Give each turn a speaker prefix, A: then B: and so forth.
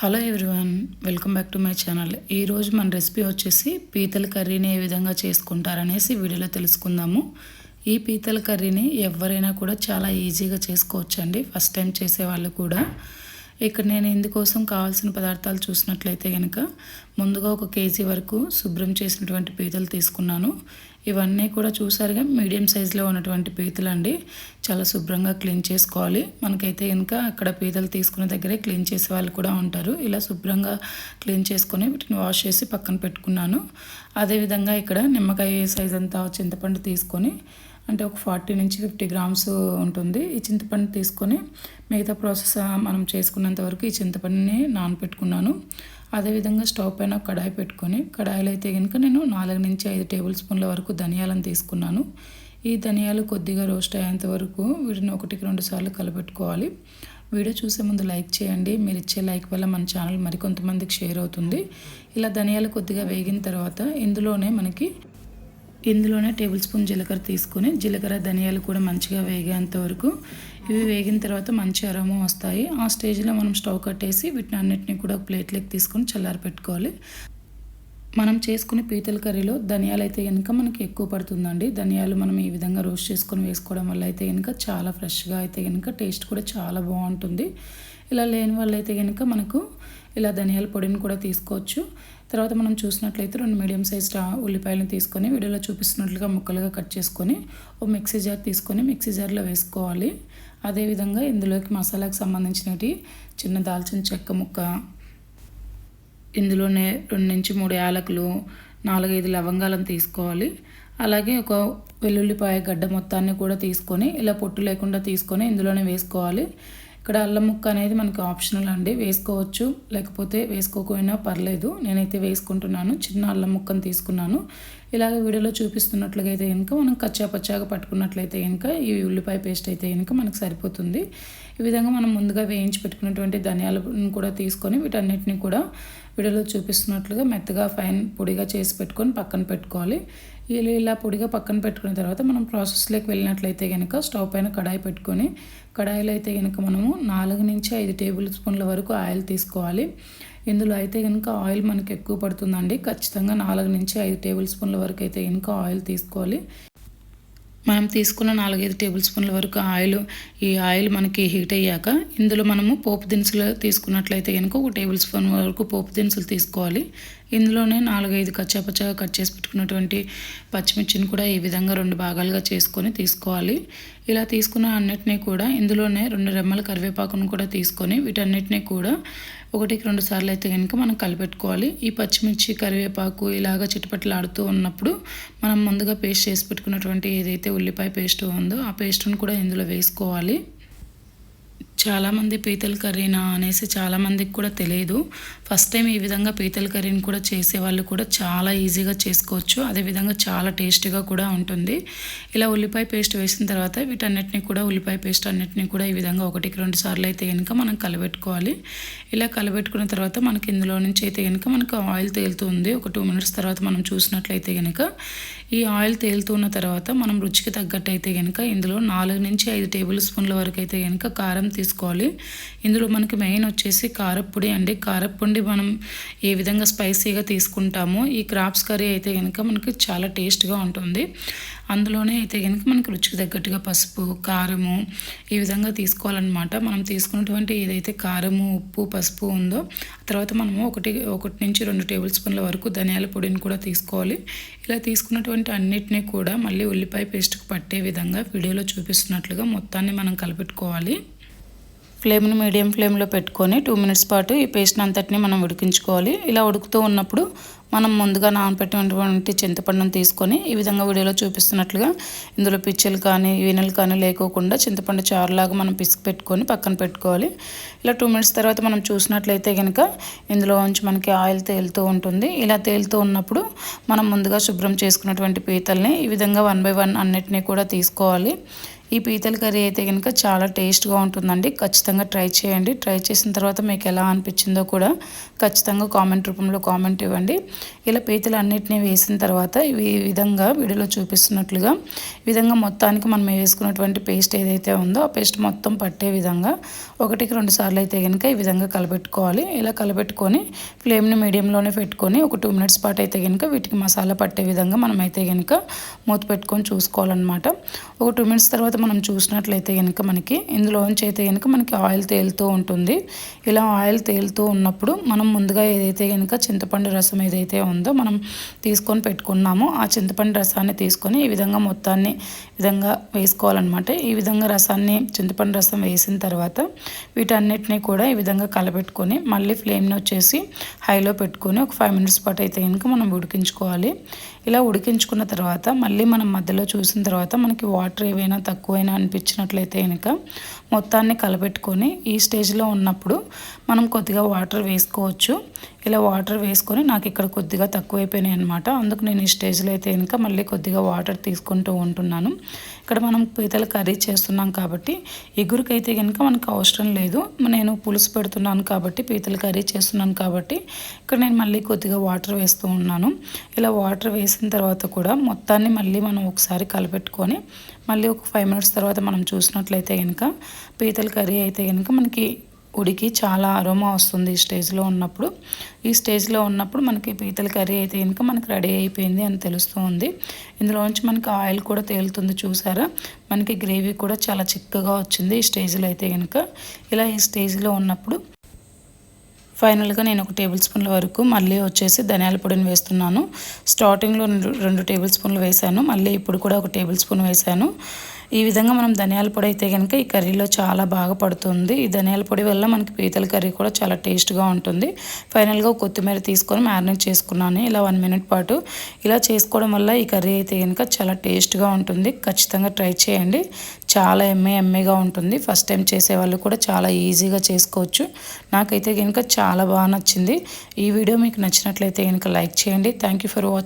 A: Hello everyone welcome back to my channel. ఈరోజు మన recipe వచ్చేసి పీతల కర్రీని ఏ విధంగా చేసుకుంటారనేసి వీడియోలో తెలుసుకుందాము. ఈ పీతల కర్రీని ఎవరైనా కూడా చాలా ఈజీగా చేసుకోవచ్చండి. ఫస్ట్ టైం చేసేవాళ్ళు కూడా. ఇక్కడ నేను ఇందుకోసం కావాల్సిన పదార్థాలు చూసినట్లయితే కనుక ముందుగా ఒక కేజీ వరకు శుభ్రం చేసినటువంటి పీతలు తీసుకున్నాను. ఇవన్నీ కూడా చూసారుగా మీడియం సైజులో ఉన్నటువంటి పీతలు అండి చాలా శుభ్రంగా క్లీన్ చేసుకోవాలి. మనకైతే ఇంకా అక్కడ పీతలు తీసుకునే దగ్గరే క్లీన్ చేసే వాళ్ళు కూడా ఉంటారు. ఇలా శుభ్రంగా క్లీన్ చేసుకొని వీటిని వాష్ చేసి పక్కన పెట్టుకున్నాను. అదేవిధంగా ఇక్కడ నిమ్మకాయ సైజ్ అంతా చింతపండు తీసుకొని అంటే ఒక ఫార్టీ నుంచి ఫిఫ్టీ గ్రామ్స్ ఉంటుంది. ఈ చింతపండు తీసుకొని మిగతా ప్రాసెస్ మనం చేసుకున్నంత వరకు ఈ చింతపండుని నానపెట్టుకున్నాను. అదేవిధంగా స్టవ్ పైన కడాయి పెట్టుకొని కడాయిలో అయితే కనుక నేను నాలుగు నుంచి ఐదు టేబుల్ స్పూన్ల వరకు ధనియాలను తీసుకున్నాను. ఈ ధనియాలు కొద్దిగా రోస్ట్ అయ్యేంత వరకు వీటిని ఒకటికి రెండు సార్లు కలపెట్టుకోవాలి. వీడియో చూసే ముందు లైక్ చేయండి. మీరు ఇచ్చే లైక్ వల్ల మన ఛానల్ మరికొంతమందికి షేర్ అవుతుంది. ఇలా ధనియాలు కొద్దిగా వేగిన తర్వాత ఇందులోనే మనకి ఇందులోనే టేబుల్ స్పూన్ జీలకర్ర తీసుకొని జీలకర్ర ధనియాలు కూడా మంచిగా వేగేంత వరకు. ఇవి వేగిన తర్వాత మంచి అరము వస్తాయి. ఆ స్టేజ్లో మనం స్టవ్ కట్టేసి వీటిని అన్నిటిని కూడా ప్లేట్లోకి తీసుకొని చల్లారి పెట్టుకోవాలి. మనం చేసుకునే పీతల కర్రీలో ధనియాలు అయితే కనుక మనకి ఎక్కువ పడుతుందండి. ధనియాలు మనం ఈ విధంగా రోస్ట్ చేసుకొని వేసుకోవడం వల్ల అయితే కనుక చాలా ఫ్రెష్గా అయితే కనుక టేస్ట్ కూడా చాలా బాగుంటుంది. ఇలా లేని వాళ్ళైతే కనుక మనకు ఇలా ధనియాల పొడిని కూడా తీసుకోవచ్చు. తర్వాత మనం చూసినట్లయితే రెండు మీడియం సైజ్ ఉల్లిపాయలను తీసుకొని వీడియోలో చూపిస్తున్నట్లుగా ముక్కలుగా కట్ చేసుకొని ఓ మిక్సీ జార్ తీసుకొని మిక్సీ జార్లో వేసుకోవాలి. అదేవిధంగా ఇందులోకి మసాలాకు సంబంధించినవి చిన్న దాల్చిన చెక్క ముక్క ఇందులోనే రెండు నుంచి మూడు యాలకులు నాలుగైదు లవంగాలను తీసుకోవాలి. అలాగే ఒక వెల్లుల్లిపాయ గడ్డ మొత్తాన్ని కూడా తీసుకొని ఇలా పొట్టు లేకుండా తీసుకొని ఇందులోనే వేసుకోవాలి. ఇక్కడ అల్లం ముక్క అనేది మనకి ఆప్షనల్ అండి. వేసుకోవచ్చు. లేకపోతే వేసుకోకపోయినా పర్లేదు. నేనైతే వేసుకుంటున్నాను. చిన్న అల్లం ముక్కను తీసుకున్నాను. ఇలాగ వీడియోలో చూపిస్తున్నట్లుగా అయితే కనుక మనం కచ్చా పచ్చాగా పట్టుకున్నట్లయితే కనుక ఈ ఉల్లిపాయ పేస్ట్ అయితే కనుక మనకు సరిపోతుంది. ఈ విధంగా మనం ముందుగా వేయించి పెట్టుకున్నటువంటి ధనియాలను కూడా తీసుకొని వీటన్నిటిని కూడా వీడియోలో చూపిస్తున్నట్లుగా మెత్తగా ఫైన్ పొడిగా చేసి పెట్టుకొని పక్కన పెట్టుకోవాలి. ఇలా ఇలా పొడిగా పక్కన పెట్టుకున్న తర్వాత మనం ప్రాసెస్లోకి వెళ్ళినట్లయితే కనుక స్టవ్ పైన కడాయి పెట్టుకొని కడాయిలో అయితే కనుక మనము నాలుగు నుంచి ఐదు టేబుల్ స్పూన్ల వరకు ఆయిల్ తీసుకోవాలి. ఇందులో అయితే కనుక ఆయిల్ మనకి ఎక్కువ పడుతుందండి. ఖచ్చితంగా నాలుగు నుంచి ఐదు టేబుల్ స్పూన్ల వరకు అయితే కనుక ఆయిల్ తీసుకోవాలి. మనం తీసుకున్న నాలుగైదు టేబుల్ స్పూన్ల వరకు ఆయిల్ ఈ ఆయిల్ మనకి హీట్ అయ్యాక ఇందులో మనము పోపు దినుసులు తీసుకున్నట్లయితే కనుక ఒక టేబుల్ స్పూన్ వరకు పోపు దినుసులు తీసుకోవాలి. ఇందులోనే నాలుగైదు కచ్చాపచ్చాగా కట్ చేసి పెట్టుకున్నటువంటి పచ్చిమిర్చిని కూడా ఈ విధంగా రెండు భాగాలుగా చేసుకొని తీసుకోవాలి. ఇలా తీసుకున్న అన్నిటినీ కూడా ఇందులోనే రెండు రెమ్మల కరివేపాకును కూడా తీసుకొని వీటన్నిటినీ కూడా ఒకటికి రెండు సార్లు అయితే కనుక మనం కలిపెట్టుకోవాలి. ఈ పచ్చిమిర్చి కరివేపాకు ఇలాగ చిటపట్లాడుతూ ఉన్నప్పుడు మనం ముందుగా పేస్ట్ చేసి పెట్టుకున్నటువంటి ఏదైతే ఉల్లిపాయ పేస్ట్ ఉందో ఆ పేస్ట్ను కూడా ఇందులో వేసుకోవాలి. చాలామంది పీతల కర్రీనా అనేసి చాలామందికి కూడా తెలియదు. ఫస్ట్ టైం ఈ విధంగా పీతల కర్రీని కూడా చేసేవాళ్ళు కూడా చాలా ఈజీగా చేసుకోవచ్చు. అదేవిధంగా చాలా టేస్టీగా కూడా ఉంటుంది. ఇలా ఉల్లిపాయ పేస్ట్ వేసిన తర్వాత వీటన్నిటిని కూడా ఉల్లిపాయ పేస్ట్ అన్నిటిని కూడా ఈ విధంగా ఒకటికి రెండు సార్లు అయితే కనుక మనం కలబెట్టుకోవాలి. ఇలా కలబెట్టుకున్న తర్వాత మనకి ఇందులో నుంచి అయితే కనుక మనకు ఆయిల్ తేలుతుంది ఒక టూ మినిట్స్ తర్వాత మనం చూసినట్లయితే కనుక ఈ ఆయిల్ తేలుతున్న తర్వాత మనం రుచికి తగ్గట్టు అయితే కనుక ఇందులో నాలుగు నుంచి ఐదు టేబుల్ స్పూన్ల వరకు అయితే కనుక కారం తీసుకోవాలి. ఇందులో మనకి మెయిన్ వచ్చేసి కారప్పొడి అండి. కారప్పొడి మనం ఏ విధంగా స్పైసీగా తీసుకుంటామో ఈ క్రాప్స్ కర్రీ అయితే కనుక మనకి చాలా టేస్ట్గా ఉంటుంది. అందులోనే అయితే కనుక మనకి రుచికి తగ్గట్టుగా పసుపు కారము ఈ విధంగా తీసుకోవాలన్నమాట. మనం తీసుకున్నటువంటి ఏదైతే కారము ఉప్పు పసుపు ఉందో తర్వాత మనము ఒకటి ఒకటి నుంచి రెండు టేబుల్ స్పూన్ల వరకు ధనియాల పొడిని కూడా తీసుకోవాలి. ఇలా తీసుకున్నటువంటి అన్నిటినీ కూడా మళ్ళీ ఉల్లిపాయ పేస్ట్కి పట్టే విధంగా వీడియోలో చూపిస్తున్నట్లుగా మొత్తాన్ని మనం కలిపెట్టుకోవాలి. ఫ్లేమ్ని మీడియం ఫ్లేమ్లో పెట్టుకొని టూ మినిట్స్ పాటు ఈ పేస్ట్ అంతటిని మనం ఉడికించుకోవాలి. ఇలా ఉడుకుతూ ఉన్నప్పుడు మనం ముందుగా నానపెట్టినటువంటి చింతపండును తీసుకొని ఈ విధంగా వీడియోలో చూపిస్తున్నట్లుగా ఇందులో పిచ్చలు కానీ వీనలు కానీ లేకోకుండా చింతపండు చారులాగా మనం పిసికి పెట్టుకొని పక్కన పెట్టుకోవాలి. ఇలా టూ మినిట్స్ తర్వాత మనం చూసినట్లయితే కనుక ఇందులో ఉంచి మనకి ఆయిల్ తేలుతూ ఉంటుంది. ఇలా తేలుతూ ఉన్నప్పుడు మనం ముందుగా శుభ్రం చేసుకున్నటువంటి పీతల్ని ఈ విధంగా వన్ బై వన్ అన్నిటినీ కూడా తీసుకోవాలి. ఈ పీతల కర్రీ అయితే కనుక చాలా టేస్ట్గా ఉంటుందండి. ఖచ్చితంగా ట్రై చేయండి. ట్రై చేసిన తర్వాత మీకు ఎలా అనిపించిందో కూడా ఖచ్చితంగా కామెంట్ రూపంలో కామెంట్ ఇవ్వండి. ఇలా పీతలు అన్నిటినీ వేసిన తర్వాత ఇవి ఈ విధంగా వీడియోలో చూపిస్తున్నట్లుగా ఈ విధంగా మొత్తానికి మనం వేసుకున్నటువంటి పేస్ట్ ఏదైతే ఉందో ఆ పేస్ట్ మొత్తం పట్టే విధంగా ఒకటికి రెండు సార్లు అయితే కనుక ఈ విధంగా కలపెట్టుకోవాలి ఇలా కలపెట్టుకొని ఫ్లేమ్ని మీడియంలోనే పెట్టుకొని ఒక టూ మినిట్స్ పాటు అయితే కనుక వీటికి మసాలా పట్టే విధంగా మనం అయితే కనుక మూత పెట్టుకొని చూసుకోవాలన్నమాట. ఒక టూ మినిట్స్ తర్వాత మనం చూసినట్లయితే కనుక మనకి ఇందులోంచి అయితే కనుక మనకి ఆయిల్ తేలుతూ ఉంటుంది. ఇలా ఆయిల్ తేలుతూ ఉన్నప్పుడు మనం ముందుగా ఏదైతే కనుక చింతపండు రసం ఏదైతే ఉందో మనం తీసుకొని పెట్టుకున్నామో ఆ చింతపండు రసాన్ని తీసుకొని ఈ విధంగా మొత్తాన్ని విధంగా వేసుకోవాలన్నమాట. ఈ విధంగా రసాన్ని చింతపండు రసం వేసిన తర్వాత వీటన్నిటిని కూడా ఈ విధంగా కలపెట్టుకొని మళ్ళీ ఫ్లేమ్ని వచ్చేసి హైలో పెట్టుకొని ఒక ఫైవ్ మినిట్స్ పాటు అయితే కనుక మనం ఉడికించుకోవాలి. ఇలా ఉడికించుకున్న తర్వాత మళ్ళీ మనం మధ్యలో చూసిన తర్వాత మనకి వాటర్ ఏవైనా తక్కువైనా అనిపించినట్లయితే కనుక మొత్తాన్ని కలపెట్టుకొని ఈ స్టేజ్లో ఉన్నప్పుడు మనం కొద్దిగా వాటర్ వేసుకోవచ్చు. ఇలా వాటర్ వేసుకొని నాకు ఇక్కడ కొద్దిగా తక్కువైపోయినాయి అనమాట అందుకు నేను ఈ స్టేజ్లో అయితే కనుక మళ్ళీ కొద్దిగా వాటర్ తీసుకుంటూ ఉంటున్నాను. ఇక్కడ మనం పీతల కర్రీ చేస్తున్నాం కాబట్టి ఎగురుకైతే కనుక మనకు అవసరం లేదు. నేను పులుసు పెడుతున్నాను కాబట్టి పీతల కర్రీ చేస్తున్నాను కాబట్టి ఇక్కడ నేను మళ్ళీ కొద్దిగా వాటర్ వేస్తూ ఉన్నాను. ఇలా వాటర్ వేసిన తర్వాత కూడా మొత్తాన్ని మళ్ళీ మనం ఒకసారి కలపెట్టుకొని మళ్ళీ ఒక ఫైవ్ మినిట్స్ తర్వాత మనం చూసినట్లయితే కనుక పీతల కర్రీ అయితే కనుక మనకి ఉడికి చాలా అరోమా వస్తుంది ఈ స్టేజ్లో ఉన్నప్పుడు. ఈ స్టేజ్లో ఉన్నప్పుడు మనకి పీతల కర్రీ అయితే కనుక మనకి రెడీ అయిపోయింది అని తెలుస్తూ ఉంది. ఇందులోంచి మనకి ఆయిల్ కూడా తేలుతుంది చూసారా? మనకి గ్రేవీ కూడా చాలా చిక్కగా వచ్చింది ఈ స్టేజ్లో అయితే కనుక ఇలా ఈ స్టేజ్లో ఉన్నప్పుడు ఫైనల్గా నేను ఒక టేబుల్ స్పూన్ల వరకు మళ్ళీ వచ్చేసి ధనియాల పొడిని వేస్తున్నాను. స్టార్టింగ్లో రెండు టేబుల్ స్పూన్లు వేశాను. మళ్ళీ ఇప్పుడు కూడా ఒక టేబుల్ స్పూన్ వేశాను. ఈ విధంగా మనం ధనియాల పొడి అయితే కనుక ఈ కర్రీలో చాలా బాగా పడుతుంది. ఈ ధనియాల పొడి వల్ల మనకి పీతల కర్రీ కూడా చాలా టేస్ట్గా ఉంటుంది. ఫైనల్గా కొత్తిమీర తీసుకొని మ్యారినేట్ చేసుకున్నాను. ఇలా వన్ మినిట్ పాటు ఇలా చేసుకోవడం వల్ల ఈ కర్రీ అయితే కనుక చాలా టేస్ట్గా ఉంటుంది. ఖచ్చితంగా ట్రై చేయండి. చాలా ఎమ్మె ఎమ్మెగా ఉంటుంది. ఫస్ట్ టైం చేసేవాళ్ళు కూడా చాలా ఈజీగా చేసుకోవచ్చు. నాకైతే కనుక చాలా చాలా బాగా నచ్చింది. ఈ వీడియో మీకు నచ్చినట్లయితే కనుక లైక్ చేయండి. Thank for watching